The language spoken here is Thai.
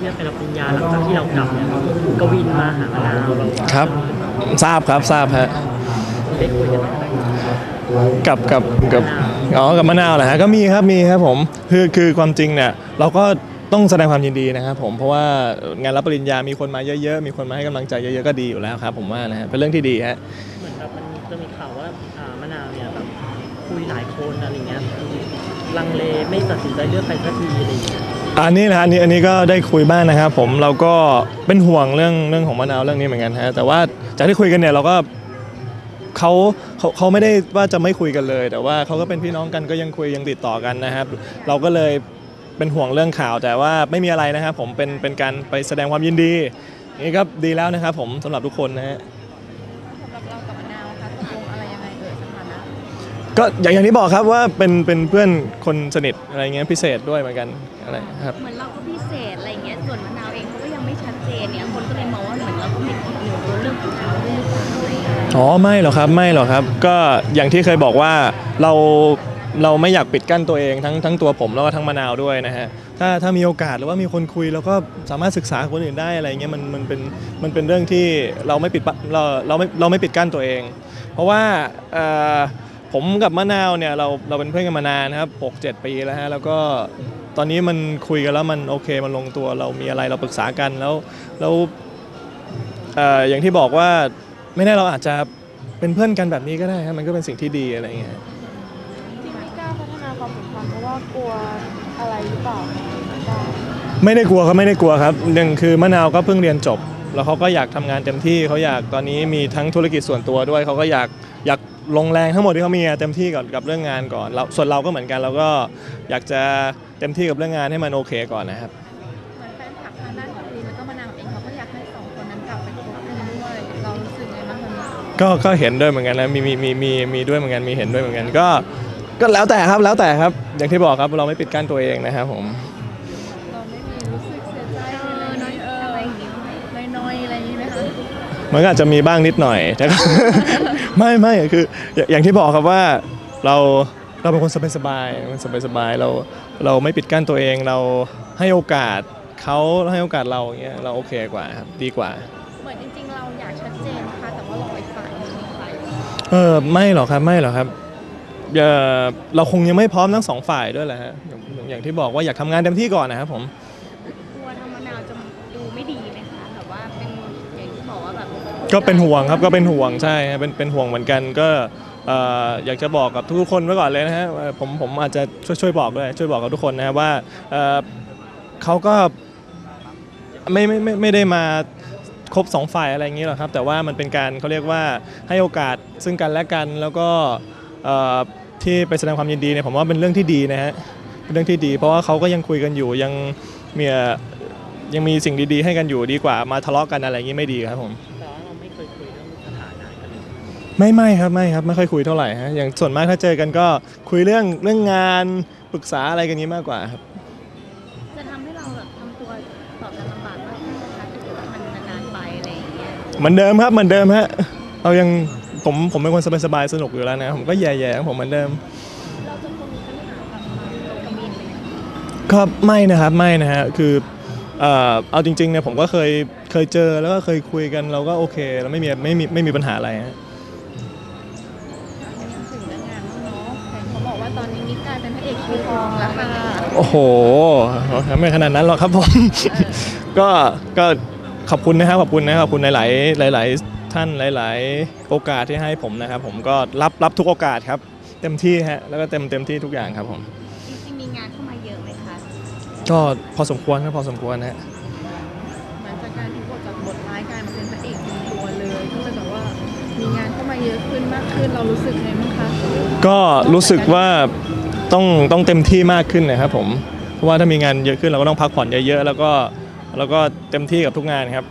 ที่จะไปรับปริญญาหลังจากที่เรากลับเนี่ยกวินมาหามะนาวเราครับ ทราบครับทราบฮะได้คุยกันไหมกับกับกับอ๋อกับมะนาวเหรอฮะก็มีครับมีครับผมคือคือความจริงเนี่ยเราก็ต้องแสดงความยินดีนะครับผมเพราะว่างานรับปริญญามีคนมาเยอะๆ มีคนมาให้กำลังใจเยอะๆก็ดีอยู่แล้วครับ ผมว่านะฮะเป็นเรื่องที่ดีฮะเหมือนแบบมันจะมีข่าวว่าอ่ามะนาวเนี่ยแบบคุยหลายคนอะไรเงี้ยลังเลไม่ตัดสินใจเลือกไปสักทีอะไรอย่างเงี้ย อันนี้นะฮะอันนี้อันนี้ก็ได้คุยบ้างนะครับผมเราก็เป็นห่วงเรื่องเรื่องของมะนาวเรื่องนี้เหมือนกันฮะแต่ว่าจากที่คุยกันเนี่ยเราก็เขาเขาเขาไม่ได้ว่าจะไม่คุยกันเลย แต่ว่าเขาก็เป็นพี่น้องกันก็ยังคุยยังติดต่อกันนะครับ เราก็เลยเป็นห่วงเรื่องข่าว แต่ว่าไม่มีอะไรนะครับผมเป็นเป็นการไปแสดงความยินดีนี่ก็ดีแล้วนะครับผมสำหรับทุกคนนะฮะ ก็อย่างอย่างที่บอกครับว่าเป็นเป็นเพื่อนคนสนิทอะไรเงี้ยพิเศษด้วยเหมือนกันอะไรครับ เหมือนเราก็พิเศษอะไรอย่างเงี้ยส่วนมะนาวเองเขาก็ยังไม่ชัดเจนเนี่ยคนก็เลยมองว่าเหมือนเราก็ไม่ติดอยู่เรื่องของเขาด้วยหรือเปล่าอะไรอย่างเงี้ยอ๋อไม่หรอกครับไม่หรอกครับ ก็อย่างที่เคยบอกว่าเราเราไม่อยากปิดกั้นตัวเองทั้งทั้งตัวผมแล้วก็ทั้งมะนาวด้วยนะฮะถ้าถ้ามีโอกาสหรือว่ามีคนคุยเราก็สามารถศึกษาคนอื่นได้อะไรเงี้ยมันมันเป็นมันเป็นเรื่องที่เราไม่ปิดปะเราเราไม่เราไม่ปิดกั้นตัวเอง เพราะว่าเอ่อ ผมกับมะนาวเนี่ยเราเราเป็นเพื่อนกันมานานนะครับหกเจ็ดปีแล้วฮะแล้วก็ตอนนี้มันคุยกันแล้วมันโอเคมันลงตัวเรามีอะไรเราปรึกษากันแล้วแล้วเอ่ออย่างที่บอกว่าไม่แน่เราอาจจะเป็นเพื่อนกันแบบนี้ก็ได้ครับมันก็เป็นสิ่งที่ดีอะไรเงี้ยจริงไม่กล้าพัฒนาความสัมพันธ์เพราะว่ากลัวอะไรหรือเปล่าไม่กล้าไม่ได้กลัวครับไม่ได้กลัวครับหนึ่งคือมะนาวก็เพิ่งเรียนจบ แล้วเขาก็อยากทำงานเต็มที่เขาอยากตอนนี้มีทั้งธุรกิจส่วนตัวด้วยเขาก็อยากอยากลงแรงทั้งหมดที่เขามีอะเต็มที่ก่อนกับเรื่องงานก่อนเราส่วนเราก็เหมือนกันเราก็อยากจะเต็มที่กับเรื่องงานให้มันโอเคก่อนนะครับเหมือนแฟนคลับทางด้านกวินแล้วก็มะนาวเองเขาก็อยากให้สองคนนั้นกลับไปคบกันด้วยเรารู้สึกไงบ้างตอนนี้ก็ก็เห็นด้วยเหมือนกันนะมีมีมีมีมีด้วยเหมือนกันมีเห็นด้วยเหมือนกันก็ก็แล้วแต่ครับแล้วแต่ครับอย่างที่บอกครับเราไม่ปิดกั้นตัวเองนะครับผม มันก็อาจจะมีบ้างนิดหน่อยแต่ก็ ไม่ไม่คืออย่างอย่างที่บอกครับว่าเราเราเป็นคนสบายๆมันสบายๆเราเราไม่ปิดกั้นตัวเองเราให้โอกาสเขาให้โอกาสเราอย่างเงี้ยเราโอเคกว่าครับดีกว่า เหมือนจริงๆ เราอยากชัดเจนนะคะแต่ว่ารออีกฝ่ายหนึงไปเออไม่หรอกครับไม่หรอกครับเอ่อเราคงยังไม่พร้อมทั้งสองฝ่ายด้วยแหละฮะอย่างอย่างที่บอกว่าอยากทำงานเต็มที่ก่อนนะครับผม ก็เป็นห่วงครับก็เป็นห่วงใช่ฮะเป็นเป็นห่วงเหมือนกันก็เอ่ออยากจะบอกกับทุกๆคนไว้ก่อนเลยนะฮะว่าผมผมอาจจะช่วยช่วยบอกด้วยช่วยบอกกับทุกคนนะว่าเอ่อเขาก็ไม่ไม่ไม่ไม่ได้มาครบสองฝ่ายอะไรอย่างนี้หรอกครับ แต่ว่ามันเป็นการเขาเรียกว่าให้โอกาสซึ่งกันและกันแล้วก็เอ่อที่ไปแสดงความยินดีเนี่ยผมว่าเป็นเรื่องที่ดีนะฮะเป็นเรื่องที่ดี เพราะว่าเขาก็ยังคุยกันอยู่ยังมีเอ่อยังมีสิ่งดีๆ ให้กันอยู่ดีกว่ามาทะเลาะกันอะไรอย่างนี้ไม่ดีครับผมเคยคุยเรื่องสถานะกันเลย ไม่ไม่ครับไม่ครับไม่ค่อยคุยเท่าไหร่ฮะอย่างส่วนมากถ้าเจอกันก็คุยเรื่องเรื่องงานปรึกษาอะไรกันนี้มากกว่าครับจะทำให้เราแบบทำตัวตอบกันลำบากมากขึ้นนะคะถ้าเกิดว่ามันนานๆไปอะไรอย่างเงี้ยเหมือนเดิมครับเหมือนเดิมฮะเรายังผมผมเป็นคนสบายๆสนุกอยู่แล้วนะผมก็แย่ๆของผมเหมือนเดิมเราจะคงมีปัญหากับกวินไหมคะก็ไม่นะครับไม่นะฮะคือเอ่อเอาจริงๆเนี่ยผมก็เคยเคยเจอแล้วก็เคยคุยกันเราก็โอเค แล้วไม่มีไม่มีไม่มีปัญหาอะไรฮะ ลายเป็นพระเอกคิวทองแล้วค่ะโอ้โหไม่ขนาดนั้นหรอกครับผม ก็ก็ขอบคุณนะครับขอบคุณนะครับขอบคุณหลายๆหลาย ๆ ท่านหลาย ๆ โอกาสที่ให้ผมนะครับ ผมก็รับรับทุกโอกาสครับ เต็มที่ฮะแล้วก็เต็มเต็มที่ทุกอย่างครับผมจริงๆมีงานเข้ามาเยอะไหมคะก็พอสมควรครับพอสมควรฮะเหมือนจากการที่บทจากบทร้ายกลายมาเป็นพระเอกเต็มตัวเลยก็เลยแบบว่ามีงานเข้ามาเยอะขึ้นมากขึ้นเรารู้สึกไงบ้างคะก็รู้สึกว่า ต้องต้องเต็มที่มากขึ้นนะครับผมเพราะว่าถ้ามีงานเยอะขึ้นเราก็ต้องพักผ่อนเยอะๆแล้วก็แล้วก็เต็มที่กับทุกงานครับ